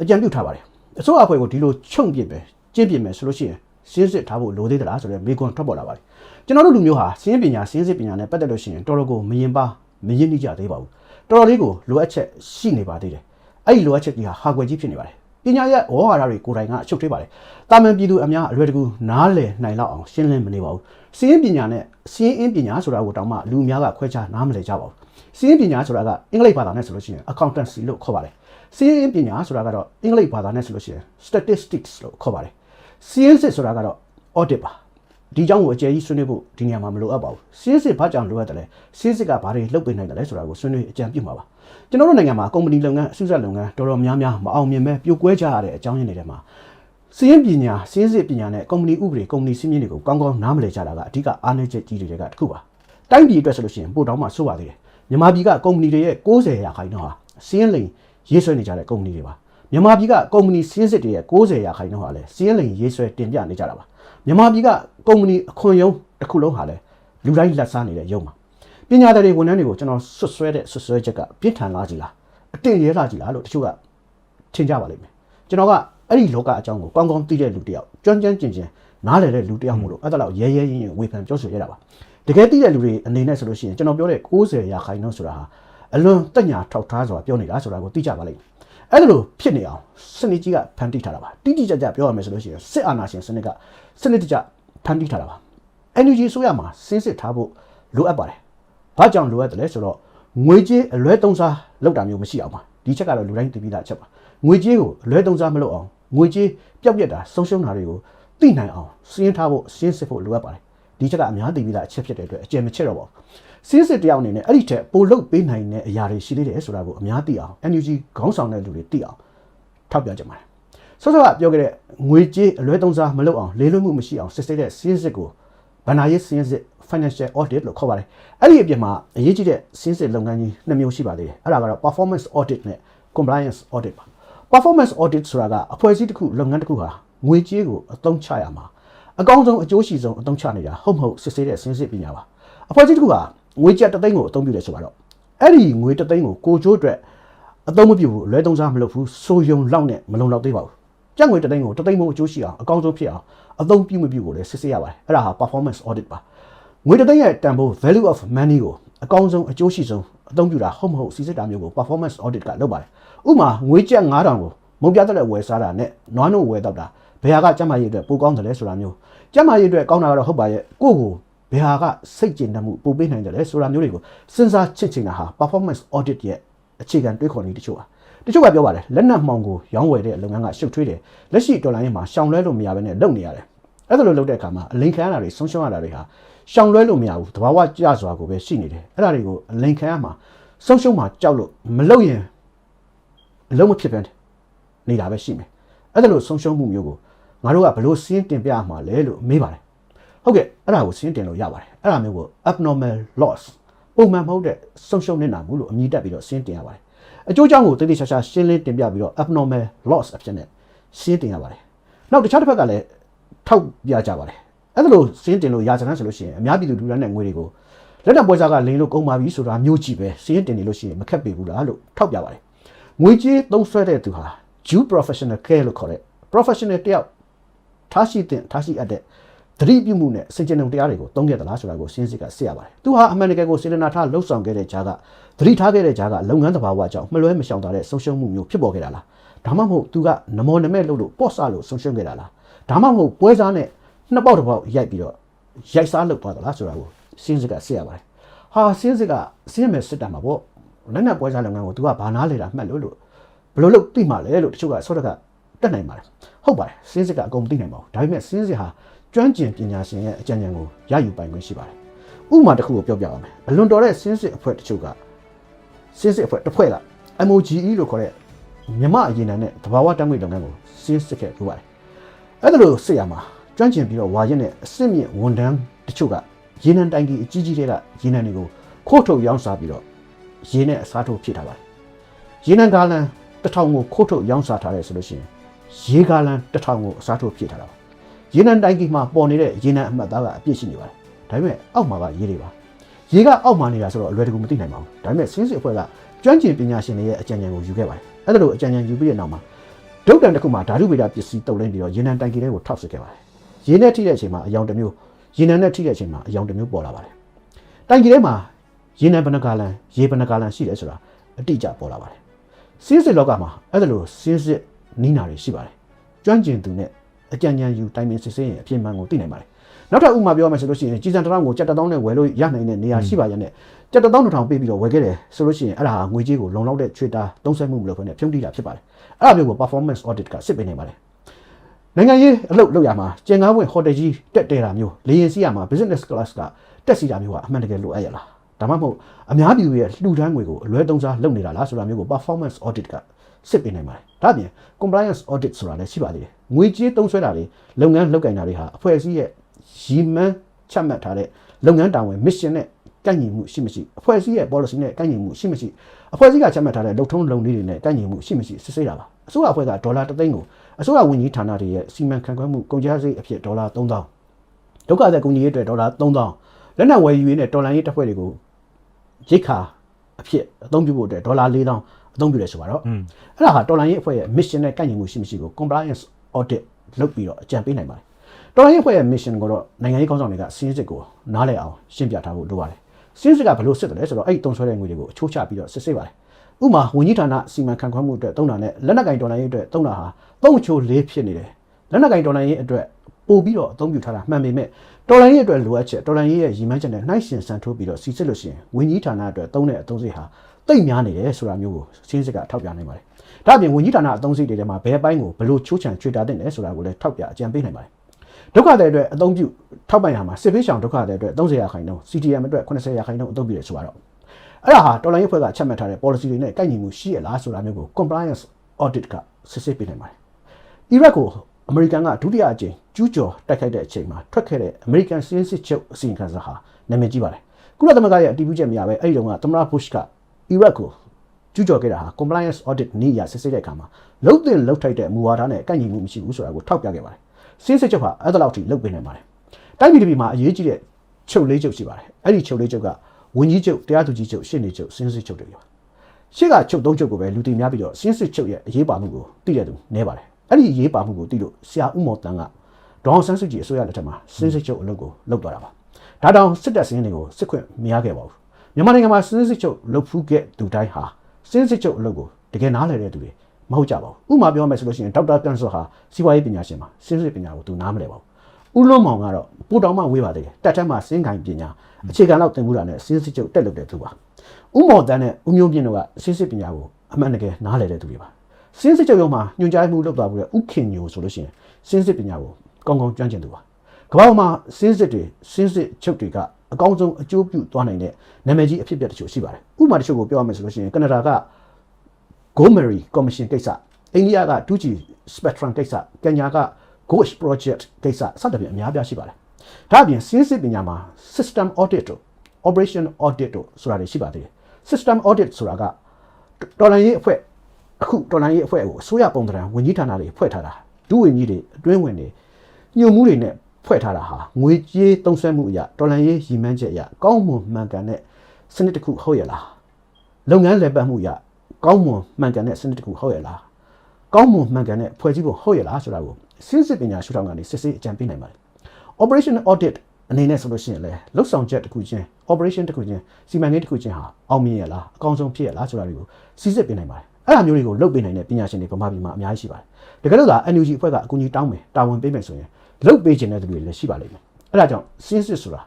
အကြံပြုထားပါတယ်အစိုးရအဖွဲ့ကိုဒီလိုချုံပြစ်ပဲကျင့်ပြစ်မယ်ဆိုလို့ရှိရင်စင်းစစ်ထားဖို့လိုသေးသလားဆိုတဲ့မေးခွန်းထွက်ပေါ်လာပါတယ်ကျွန်တော်တို့လူမျိုးဟာစင်းပညာစင်းစစ်ပညာနဲ့ပတ်သက်လို့ရှိရင်တော်တော်ကိုမရင်ပါမရင်နှိကြသေးပါဘူးတော်တော်လေးကိုလိုအပ်ချက်ရှိနေပါသေးတယ်အဲ့ဒီလိုအပ်ချက်ကြီးဟာဟာကွယ်ကြီးဖြစ်နေပါတယ် ပညာရဲ့ဝေါ်ဟာရတွေကိုယ်တိုင်ကအချုပ်ထွေးပါတယ်တာမန်ပြည်သူအများအလွယ်တကူနားလည်နိုင်လောက်အောင်ရှင်းလင်းမနေပါဘူးစင်းပညာနဲ့စင်းအင်းပညာဆိုတာကိုတောင်မှလူများကခွဲခြားနားမလည်ကြပါဘူးစီးရင်ပညာဆိုတာကအင်္ဂလိပ်ဘာသာနဲ့ဆိုလို့ရှိရင် accountancy လို့ခေါ်ပါတယ်စီးရင်ပညာဆိုတာကတော့အင်္ဂလိပ်ဘာသာနဲ့ဆိုလို့ရှိရင် statistics လို့ခေါ်ပါတယ်စီးရင်စစ်ဆိုတာကတော့ audit ပါ ဒီအကြောင်းကိုအကျယ်ကြီးဆွေးနွေးဖို့ဒီနေရာမှာမလိုအပ်ပါဘူးစီးရင်စစ်ဘာကြောင့်လိုအပ်တယ်လဲစီးရင်စစ်ကဘာတွေလုပ်ပေးနိုင်တယ်လဲဆိုတာကိုဆွေးနွေးအကြံပြုမှာပါကျွန်တော်တို့နိုင်ငံမှာကုမ္ပဏီလုပ်ငန်းအစုစပ်လုပ်ငန်းတော်တော်များများမအောင်မြင်ပဲပြိုကွဲကြရတဲ့အကြောင်းရင်းတွေထဲမှာစီးရင်ပညာစီးရင်စစ်ပညာနဲ့ကုမ္ပဏီဥပဒေကုမ္ပဏီစည်းမျဉ်းတွေကိုကောင်းကောင်းနားမလည်ကြတာကအဓိကအားနည်းချက်ကြီးတွေကတစ်ခုပါတိုင်းပြည်အတွက်ဆိုလို့ရှိရင်ပို့တောင်းမှဆိုးပါသေးတယ်မြန်မာပြည်ကကုမ္ပဏီတွေရဲ့60ရာခိုင်နှုန်းဟာစီးရင်လိန်ရေးဆွဲနေကြတဲ့ကုမ္ပဏီတွေပါမြန်မာပြည်ကကုမ္ပဏီစီးရင်စစ်တွေရဲ့60ရာခိုင်နှုန်းဟာလည်းစီးရင်လိန်ရေးဆွဲတင်ပြနေကြတာပါ မြန်မာပြည်ကကုမ္ပဏီအခွန်ယုံတစ်ခုလုံးဟာလည်းလူတိုင်းလက်စားနေတဲ့ယုံပါပညာတတ်တွေဝန်ထမ်းတွေကိုကျွန်တော်ဆွတ်ဆွဲတဲ့ဆွတ်ဆွဲချက်ကပြင်းထန်လာကြည်လားအတင်ရဲလာကြည်လားလို့တချို့ကထင်ကြပါလိမ့်မယ်ကျွန်တော်ကအဲ့ဒီလောကအကြောင်းကိုကောင်းကောင်းသိတဲ့လူတစ်ယောက်ကျွမ်းကျွမ်းကျင်ကျင်နားလည်တဲ့လူတစ်ယောက်မို့လို့အဲ့ဒါလောက်ရဲရဲရင်ရင်ဝေဖန်ပြောဆိုရတာပါတကယ်သိတဲ့လူတွေအနေနဲ့ဆိုလို့ရှိရင်ကျွန်တော်ပြောတဲ့60ရာခိုင်နှုန်းဆိုတာဟာအလွန်တက်ညာထောက်ထားစွာပြောနေတာဆိုတာကိုသိကြပါလိမ့်မယ်။ အဲ့ဒါလိုဖြစ်နေအောင်စနစ်ကြီးကဖန်တီးထားတာပါ။တိတိကျကျပြောရမယ်ဆိုလို့ရှိရင်စစ်အာဏာရှင်စနစ်ကစနစ်တကျဖန်တီးထားတာပါ။ NUG ဆိုရမှာစင်းစစ်ထားဖို့လိုအပ်ပါတယ်။ဘာကြောင့်လိုအပ်တယ်လဲဆိုတော့ငွေကြေးအလွဲသုံးစားလောက်တာမျိုးမရှိအောင်ပါ။ဒီချက်ကတော့လူတိုင်းသိပြီးသားချက်ပါ။ငွေကြေးကိုအလွဲသုံးစားမလုပ်အောင်ငွေကြေးပျောက်ပြက်တာဆုံးရှုံးတာတွေကိုသိနိုင်အောင်စင်းထားဖို့စင်းစစ်ဖို့လိုအပ်ပါတယ်။ဒီချက်ကအများသိပြီးသားအချက်ဖြစ်တဲ့အတွက်အကျယ်မချက်တော့ပါဘူး။ စီးစစ်တယောက်အနေနဲ့အဲ့ဒီထက်ပိုလုတ်ပေးနိုင်တဲ့အရာတွေရှိသေးတယ်ဆိုတာကိုအများသိအောင် NUG ခေါင်းဆောင်တဲ့လူတွေသိအောင်ထောက်ပြကြပါတယ်။ဆောစောကပြောခဲ့တဲ့ငွေကြေးအလွဲသုံးစားမလုပ်အောင်လေးလွတ်မှုမရှိအောင်စစ်ဆေးတဲ့စီးစစ်ကိုဗဏ္ဍာရေးစီးစစ် financial audit လို့ခေါ်ပါတယ်။အဲ့ဒီအပြင်မှာအရေးကြီးတဲ့စီးစစ်လုပ်ငန်းကြီးနှစ်မျိုးရှိပါသေးတယ်။အဲ့ဒါကတော့ performance audit နဲ့ compliance audit ပါ။ performance audit ဆိုတာကအဖွဲ့အစည်းတစ်ခုလုပ်ငန်းတစ်ခုဟာငွေကြေးကိုအသုံးချရမှာအကောင်းဆုံးအကျိုးရှိဆုံးအသုံးချနေတာဟုတ်မဟုတ်စစ်ဆေးတဲ့စင်းစစ်ပညာပါအဖွဲ့အစည်းတစ်ခုက ငွေကျပ်တစ်သိန်းကိုအသုံးပြုတယ်ဆိုတော့အဲ့ဒီငွေတစ်သိန်းကိုကိုကျိုးအတွက်အသုံးမပြုဘူးအလွဲသုံးစားမလုပ်ဘူးဆိုယုံလောက်နဲ့မလုံလောက်သေးပါဘူးကြက်ငွေတစ်သိန်းကိုတစ်သိန်းမို့အကျိုးရှိအောင်အကောင်းဆုံးဖြစ်အောင်အသုံးပြုမပြုကိုလည်းစစ်ဆေးရပါတယ်အဲ့ဒါဟာ performance audit ပါငငွေတစ်သိန်းရဲ့တန်ဖိုး value of money ကိုအကောင်းဆုံးအကျိုးရှိဆုံးအသုံးပြုတာဟုတ်မဟုတ်စီစစ်တာမျိုးကို performance audit ကလုပ်ပါတယ်ဥပမာငွေကျပ်9000ကိုမုံပြတဲ့ဝယ်စားတာနဲ့နွားနို့ဝယ်တော့တာဘယ်ဟာကကျန်းမာရေးအတွက်ပိုကောင်းတယ်လဲဆိုတာမျိုးကျန်းမာရေးအတွက်ကောင်းတာကတော့ဟုတ်ပါရဲ့ကိုယ့်ကို ဘယ်ဟာကစိတ်ကျဉ်တတ်မှုပိုပေးနိုင်တယ်လဲဆိုတာမျိုးတွေကိုစဉ်းစားချင့်ချင်တာဟာ performance audit ရဲ့အခြေခံတွေးခေါ်နည်းတချို့ပါတချို့ကပြောပါတယ်လက်နက်မှောင်ကိုရောင်းဝယ်တဲ့လုပ်ငန်းကရှုပ်ထွေးတယ်လက်ရှိဒေါ်လာရင်းမှာရှောင်လွဲလို့မရဘဲနဲ့လုပ်နေရတယ်အဲ့ဒါလိုလုပ်တဲ့အခါမှာအလိန်ခံရတာတွေဆုံးရှုံးရတာတွေဟာရှောင်လွဲလို့မရဘူးတဘာဝကြစွာကိုပဲရှိနေတယ်အဲ့ဒါတွေကိုအလိန်ခံရမှာဆုံးရှုံးမှာကြောက်လို့မလုပ်ရင်အလုံးမဖြစ်ပဲနေတာပဲရှိမယ်အဲ့ဒါလိုဆုံးရှုံးမှုမျိုးကိုငါတို့ကဘယ်လို့စင်းတင်ပြရမှာလဲလို့မေးပါတယ်ဟုတ်ကဲ့ အဲ့ဒါကိုစင်းတင်လို့ရပါတယ်အဲ့ဒါမျိုးကို abnormal loss ပုံမှန်မဟုတ်တဲ့ဆုံးရှုံးနေတာမှုလို့အမည်တက်ပြီးတော့စင်းတင်ရပါတယ်အကျိုးအကြောင်းကိုတိတိကျကျရှင်းလင်းတင်ပြပြီးတော့ abnormal loss အဖြစ်နဲ့ရှင်းတင်ရပါတယ်နောက်တခြားတစ်ဖက်ကလည်းထောက်ပြကြပါတယ်အဲ့ဒါလို့စင်းတင်လို့ရာဇနန်းဆိုလို့ရှိရင်အများပြည်သူလူတန်းတဲ့ငွေတွေကိုလက်နက်ပွဲစားကလိန်လို့ကုန်ပါပြီဆိုတာမျိုးကြည့်ပဲစင်းတင်နေလို့ရှိရင်မခက်ပေဘူးလားလို့ထောက်ပြပါတယ်ငွေကြေးသုံးဆွဲတဲ့သူဟာ due professional care လို့ခေါ်တဲ့ professional တယောက်ထားရှိတဲ့ထားရှိအပ်တဲ့ သတိပြုမှုနဲ့စင်ကြယ်နှုံတရားတွေကိုသုံးခဲ့သလားဆိုတာကိုရှင်းစစ်ကစစ်ရပါတယ်။သူဟာအမှန်တကယ်ကိုစေတနာထားလှုပ်ဆောင်ခဲ့တဲ့ဂျာကသတိထားခဲ့တဲ့ဂျာကလုပ်ငန်းသဘာဝအကြောင်းမလွဲမရှောင်တာတဲ့ဆုံးရှုံးမှုမျိုးဖြစ်ပေါ်ခဲ့တာလား။ဒါမှမဟုတ်သူကနမောနမဲလို့လို့ပေါ့ဆလို့ဆုံးရှုံးခဲ့တာလား။ဒါမှမဟုတ်ပွဲစားနဲ့နှစ်ပေါက်တစ်ပေါက်ရိုက်ပြီးတော့ရိုက်စားလုပ်သွားသလားဆိုတာကိုရှင်းစစ်ကစစ်ရပါတယ်။ဟာရှင်းစစ်ကရှင်းမယ်စစ်တာမှာပေါ့။လက်နက်ပွဲစားလုပ်ငန်းကိုသူကဘာနာလေတာမှတ်လို့လို့ဘယ်လိုလုပ်သိမှလဲလို့တချို့ကဆော့တကတက်နိုင်ပါတယ်ဟုတ်ပါတယ်စင်းစစ်ကအကုန်သိနိုင်ပါဘူးဒါပေမဲ့စင်းစစ်ဟာ ကျွမ်းကျင်ပညာရှင်ရဲ့အကြံဉာဏ်ကိုရယူပိုင်ခွင့်ရှိပါတယ်ဥပမာတစ်ခုကိုပြောပြပါမယ်အလွန်တော်တဲ့စင်းစစ်အဖွဲ့တချို့ကစင်းစစ်အဖွဲ့တစ်ဖွဲ့က MOGE လို့ခေါ်တဲ့မြမအရင်နံနဲ့တဘာဝတန်းငွေလုပ်ငန်းကိုစင်းစစ်ခဲ့ပြပါတယ်အဲ့ဒါလို့စစ်ရမှာကျွမ်းကျင်ပြီးတော့ဝါရက်နဲ့အစစ်မြင့်ဝန်ထမ်းတချို့ကရေနံတိုင်ကြီးအကြီးကြီးတွေကရေနံတွေကိုခိုးထုတ်ရောင်းစားပြီးတော့ရေနဲ့အစားထိုးဖြစ်ထားပါတယ်ရေနံကားလန်တစ်ထောင်ကိုခိုးထုတ်ရောင်းစားထားတယ်ဆိုလို့ရှိရင်ရေကားလန်တစ်ထောင်ကိုအစားထိုးဖြစ်ထားတာပါ ရေနံတိုင်ကြီးမှာပေါ်နေတဲ့ရေနံအမှတ်သားကအပြည့်ရှိနေပါတယ်ဒါပေမဲ့အောက်မှာကရေတွေပါရေကအောက်မှာနေတာဆိုတော့အလွယ်တကူမသိနိုင်ပါဘူးဒါပေမဲ့စင်းစစ်အဖွဲ့ကကျွမ်းကျင်ပညာရှင်တွေရဲ့အကြံဉာဏ်ကိုယူခဲ့ပါတယ်အဲ့ဒါလိုအကြံဉာဏ်ယူပြီးတဲ့နောက်မှာဒုတ်တန်တစ်ခုမှာဓာတုဗေဒပစ္စည်းတုပ်လင်းပြီးတော့ရေနံတိုင်ကြီးတွေကိုထောက်ဆစ်ခဲ့ပါတယ်ရေနဲ့ထိတဲ့အချိန်မှာအယောင်တစ်မျိုးရေနံနဲ့ထိတဲ့အချိန်မှာအယောင်တစ်မျိုးပေါ်လာပါတယ်တိုင်ကြီးထဲမှာရေနံဘဏ္ဍကာလန်ရေဘဏ္ဍကာလန်ရှိတယ်ဆိုတာအတိအကျပေါ်လာပါတယ်စင်းစစ်လောကမှာအဲ့ဒါလိုစင်းစစ်နီးနာတွေရှိပါတယ်ကျွမ်းကျင်သူနဲ့ အကြံဉာဏ်ယူတိုင်ပင်စစ်ဆေးရင်အပြင်းမှန်ကိုသိနိုင်ပါတယ်နောက်ထပ်ဥပမာပြောမယ်ဆိုလို့ရှိရင်ကြီးစံတစ်ထောင်ကိုကြက်တစ်တောင်းနဲ့ဝယ်လို့ရနိုင်တဲ့နေရာရှိပါရဲ့နဲ့ကြက်တစ်တောင်းတစ်ထောင်ပေးပြီးတော့ဝယ်ခဲ့တယ်ဆိုလို့ရှိရင်အဲ့ဒါဟာငွေကြေးကိုလုံလောက်တဲ့ချွေတာသုံးဆွဲမှုမလုပ်ဘဲနဲ့ဖြုံးတိတာဖြစ်ပါတယ်အဲ့ဒါမျိုးကို performance audit ကစစ်ပေးနိုင်ပါတယ်နိုင်ငံရေးအလုပ်လုပ်ရမှာကျင်ကားဝင်ဟိုတယ်ကြီးတက်တဲတာမျိုးလေရင်စီးရမှာ business class ကတက်စီတာမျိုးကအမှန်တကယ်လိုအပ်ရလားဒါမှမဟုတ်အများပြည်သူရဲ့လှူဒန်းငွေကိုအလွဲသုံးစားလုပ်နေတာလားဆိုတာမျိုးကို performance audit ကစစ်ပေးနိုင်ပါတယ်ဒါ့အပြင် compliance audit ဆိုတာလည်းရှိပါသေးတယ် ငွေကြေးသုံးစွဲတာတွေလုပ်ငန်းလုပ်ကိုင်တာတွေဟာအဖွဲ့အစည်းရဲ့ရည်မှန်းချမှတ်ထားတဲ့လုပ်ငန်းတာဝန် mission နဲ့ကန့်ညီမှုရှိမရှိအဖွဲ့အစည်းရဲ့ policy နဲ့ကန့်ညီမှုရှိမရှိအဖွဲ့အစည်းကချမှတ်ထားတဲ့လုပ်ထုံးလုပ်နည်းတွေနဲ့ကန့်ညီမှုရှိမရှိစစ်ဆေးတာပါအစိုးရအဖွဲ့ကဒေါ်လာ3သိန်းကိုအစိုးရဝန်ကြီးဌာနတွေရဲ့စီမံခန့်ခွဲမှုကုန်ကျစရိတ်အဖြစ်ဒေါ်လာ3000ဒုက္ခသည်ကုန်ကြီးရေးအတွက်ဒေါ်လာ3000လက်နက်ဝယ်ယူရေးနဲ့တော်လှန်ရေးတပ်ဖွဲ့တွေကိုရိတ်ခါအဖြစ်အသုံးပြုဖို့အတွက်ဒေါ်လာ4000အသုံးပြုတယ်ဆိုပါတော့အဲ့ဒါဟာတော်လှန်ရေးအဖွဲ့ရဲ့ mission နဲ့ကန့်ညီမှုရှိမရှိကို compliance audit လုပ်ပြီးတော့အကြံပေးနိုင်ပါတယ်တော်လှန်ရေးအဖွဲ့ရဲ့ mission ကိုတော့နိုင်ငံရေးခေါင်းဆောင်တွေကစင်းစစ်ကိုနားလည်အောင်ရှင်းပြထားဖို့လိုပါတယ်စင်းစစ်ကဘယ်လိုစစ်တယ်လဲဆိုတော့အဲ့ဒီတုံဆွဲတဲ့ငွေတွေကိုအချိုးချပြီးတော့စစ်ဆေးပါတယ်ဥပမာဝန်ကြီးဌာနစီမံခန့်ခွဲမှုအတွက်သုံးတာနဲ့လက်နက်ကင်တော်လှန်ရေးအတွက်သုံးတာဟာသုံးချိုးလေးဖြစ်နေတယ်လက်နက်ကင်တော်လှန်ရေးအတွက်ပို့ပြီးတော့အသုံးပြုထားတာမှန်ပေမဲ့တော်လှန်ရေးအတွက်လိုအပ်ချက်တော်လှန်ရေးရဲ့ရည်မှန်းချက်နဲ့နှိုင်းယှဉ်ဆန်ထိုးပြီးတော့စီစစ်လို့ရှိရင်ဝန်ကြီးဌာနအတွက်သုံးတဲ့အသုံးစရိတ်ဟာတိတ်များနေတယ်ဆိုတာမျိုးကိုစင်းစစ်ကထောက်ပြနိုင်ပါတယ်။ ဒါ့အပြင်ဝန်ကြီးဌာနအသုံးစရိတ်တွေထဲမှာဘယ်အပိုင်းကိုဘယ်လိုချိုးချံချွေတာတဲ့လဲဆိုတာကိုလည်းထောက်ပြအကြံပေးနိုင်ပါတယ်။ဒုက္ခတဲ့အတွက်အသုံးပြုထောက်ပံ့ရမှာစစ်ဖေးရှောင်ဒုက္ခတဲ့အတွက်30ရာခိုင်နှုန်း CTM အတွက်80ရာခိုင်နှုန်းအသုံးပြုတယ်ဆိုတော့အဲ့ဒါဟာတော်လိုင်းရေးဖွဲ့ကချက်မှတ်ထားတဲ့ policy တွေနဲ့ကိုက်ညီမှုရှိရလားဆိုတာမျိုးကို compliance audit ကစစ်ဆေးပေးနိုင်ပါတယ်။ Iraq ကိုအမေရိကန်ကဒုတိယအကြိမ်ကျူးကျော်တိုက်ခိုက်တဲ့အချိန်မှာထွက်ခဲ့တဲ့ American စင်းစစ်ချုပ်အစီရင်ခံစာဟာနာမည်ကြီးပါတယ်။ကုလသမဂ္ဂရဲ့အတည်ပြုချက်မရဘဲအဲ့ဒီတုန်းကသမ္မတ Bush ကအီရတ်ကို ကျူးကျော်ခဲ့တာဟာ compliance audit နည်းအရစစ်ဆေးတဲ့အခါမှာလုံးတင်လုံးထိုက်တဲ့မူဝါဒနဲ့ကန့်ညီမှုမရှိဘူးဆိုတာကိုထောက်ပြခဲ့ပါတယ်။စင်းစစ်ချုပ်ဟာအဲ့ဒါလောက်ထိလုပ်ပေးနိုင်ပါတယ်။တိုင်းပြည်တစ်ပြည်မှာအရေးကြီးတဲ့ချုပ်လေးချုပ်ရှိပါတယ်။အဲ့ဒီချုပ်လေးချုပ်ကဝန်ကြီးချုပ်တရားသူကြီးချုပ်ရှင်းနေချုပ်စင်းစစ်ချုပ်တွေပါ။ရှေ့ကချုပ်သုံးချုပ်ကိုပဲလူတီများပြီးတော့စင်းစစ်ချုပ်ရဲ့အရေးပါမှုကိုသိတဲ့သူနည်းပါတယ်။အဲ့ဒီအရေးပါမှုကိုသိလို့ဆရာဦးမော်တန်းကဒေါအောင်ဆန်းစုကြည်အစိုးရလက်ထက်မှာစင်းစစ်ချုပ်အလုပ်ကိုလုပ်သွားတာပါ။ဒါတောင်စစ်တပ်စင်းတွေကိုစစ်ခွင့်မရခဲ့ပါဘူးမြန်မာနိုင်ငံမှာစင်းစစ်ချုပ်လှုပ်ဖူးခဲ့သူတိုင်းဟာ စင်းစစ်ချုပ်အလုပ်ကိုတကယ်နားလည်တဲ့သူတွေမဟုတ်ကြပါဘူးဥပမာပြောမယ်ဆိုလို့ရှိရင်ဒေါက်တာကန်ဆော့ဟာစီးပွားရေးပညာရှင်ပါစင်းစစ်ပညာကိုသူနားမလည်ပါဘူးဦးလွန်မောင်ကတော့ပိုတောင်မှဝေးပါသေးတယ်တက်ထက်မှစင်းကင်ပညာအခြေခံတော့သင်မှုတာနဲ့စင်းစစ်ချုပ်တက်လုပ်တဲ့သူပါဥမော်တန်းနဲ့ဦးမျိုးပြင်းတို့ကစင်းစစ်ပညာကိုအမှန်တကယ်နားလည်တဲ့သူတွေပါစင်းစစ်ချုပ်ရုံမှာညွှန်ကြားမှုလုပ်သွားပြီးတော့ဥခင်ညိုဆိုလို့ရှိရင်စင်းစစ်ပညာကိုကောင်းကောင်းကျွမ်းကျင်သူပါကမ္ဘာပေါ်မှာစင်းစစ်တွေစင်းစစ်ချုပ်တွေက အကောင်းဆုံးအကျိုးပြုသွားနိုင်တဲ့နာမည်ကြီးအဖြစ်အပျက်တချို့ရှိပါတယ်ဥပမာတချို့ကိုပြောရမယ်ဆိုလို့ရှိရင်ကနေဒါက Gomery Commission ကိစ္စအိန္ဒိယက 2G Spectrum ကိစ္စကင်ညာက Ghost Project ကိစ္စစသဖြင့်အများပြားရှိပါတယ်ဒါအပြင်စင်းစစ်ပညာမှာ System Audit တို့ Operation Audit တို့ဆိုတာတွေရှိပါသေးတယ် System Audit ဆိုတာကတော်လိုင်းရေးအဖွဲ့အခုတော်လိုင်းရေးအဖွဲ့ကိုအစိုးရပုံသဏ္ဍာန်ဝန်ကြီးဌာနတွေဖွဲ့ထားတာဒုဝန်ကြီးတွေအတွင်းဝင်တွေညွှန်မှုတွေနဲ့ ဖွဲ့ထားတာဟာငွေကြေးသုံးစွဲမှုအရာတော်လိုင်းရေးရည်မှန်းချက်အရာကောင်းမွန်မှန်ကန်တဲ့စနစ်တစ်ခုဟုတ်ရဲ့လားလုပ်ငန်းလည်ပတ်မှုရကောင်းမွန်မှန်ကန်တဲ့စနစ်တစ်ခုဟုတ်ရဲ့လားကောင်းမွန်မှန်ကန်တဲ့ဖွဲ့စည်းပုံဟုတ်ရဲ့လားဆိုတာကိုစဉ်းစစ်ပညာရှုထောင့်ကနေစစ်ဆေးအကြံပေးနိုင်ပါတယ် operation audit အနေနဲ့ဆိုလို့ရှိရင်လည်းလှုပ်ဆောင်ချက်တစ်ခုချင်း operation တစ်ခုချင်းစီမံကိန်းတစ်ခုချင်းဟာအောင်မြင်ရဲ့လားအကောင်းဆုံးဖြစ်ရဲ့လားဆိုတာတွေကိုစစ်စစ်ပေးနိုင်ပါတယ်အဲ့ဒါမျိုးတွေကိုလုပ်ပေးနိုင်တဲ့ပညာရှင်တွေဗမာပြည်မှာအများကြီးရှိပါတယ်တကယ်လို့သာ NUG အဖွဲ့ကအကူအညီတောင်းမယ်တာဝန်ပေးမယ်ဆိုရင် လုပ်ပေးခြင်းတဲ့သူတွေလည်းရှိပါလိမ့်မယ်အဲ့ဒါကြောင့်စဉ်းစစ်ဆိုတာ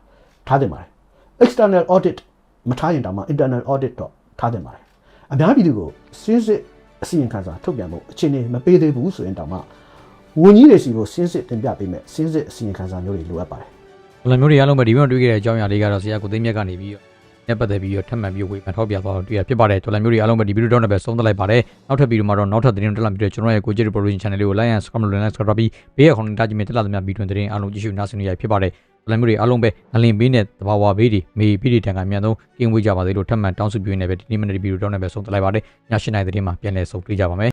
ထားတင်ပါတယ် external audit မထားရင်တောင်မှ internal audit တော့ထားတင်ပါတယ်အများပြည်သူကိုစဉ်းစစ်အစီရင်ခံစာထုတ်ပြန်ဖို့အခြေအနေမပေးသေးဘူးဆိုရင်တောင်မှဝန်ကြီးတွေစီကိုစဉ်းစစ်တင်ပြပေးမယ်စဉ်းစစ်အစီရင်ခံစာမျိုးတွေလိုအပ်ပါတယ်ဘလမျိုးတွေအားလုံးပဲဒီမျိုးတွေ့ခဲ့တဲ့အကြောင်းအရာလေးကတော့ဆရာကိုသိမ်းမြတ်ကနေပြီးတော့ နဲ့ပတ်သက်ပြီးတော့ထပ်မံပြီးဝေဖန်ထောက်ပြသွားတော့တွေ့ရဖြစ်ပါတယ်တော်လမျိုးတွေအားလုံးပဲဒီဗီဒီယိုတော့နဲ့ပဲဆုံးသက်လိုက်ပါတယ်နောက်ထပ်ဗီဒီယိုမှာတော့နောက်ထပ်သတင်းတက်လာပြီးတော့ကျွန်တော်ရဲ့ကိုကြည့် production channel လေးကို like and subscribe လုပ်လိုက် subscribe ပြီးဘေးရခေါင်းနဲ့တာကြည့်မြတက်လာသမျှဗီဒီယိုသတင်းအားလုံးကြည့်ရှုနားဆင်နေရဖြစ်ပါတယ်တော်လမျိုးတွေအားလုံးပဲငလင်ဘေးနဲ့တဘာဝဘေးတွေမေဘေးတွေတန်ကအမြန်ဆုံးကင်းဝေးကြပါစေလို့ထပ်မံတောင်းဆိုပြုနေပဲဒီနေ့မနေ့ဗီဒီယိုတော့နဲ့ပဲဆုံးသက်လိုက်ပါတယ်ည၈နိုင်သတင်းမှာပြန်လည်ဆုံတွေ့ကြပါမယ်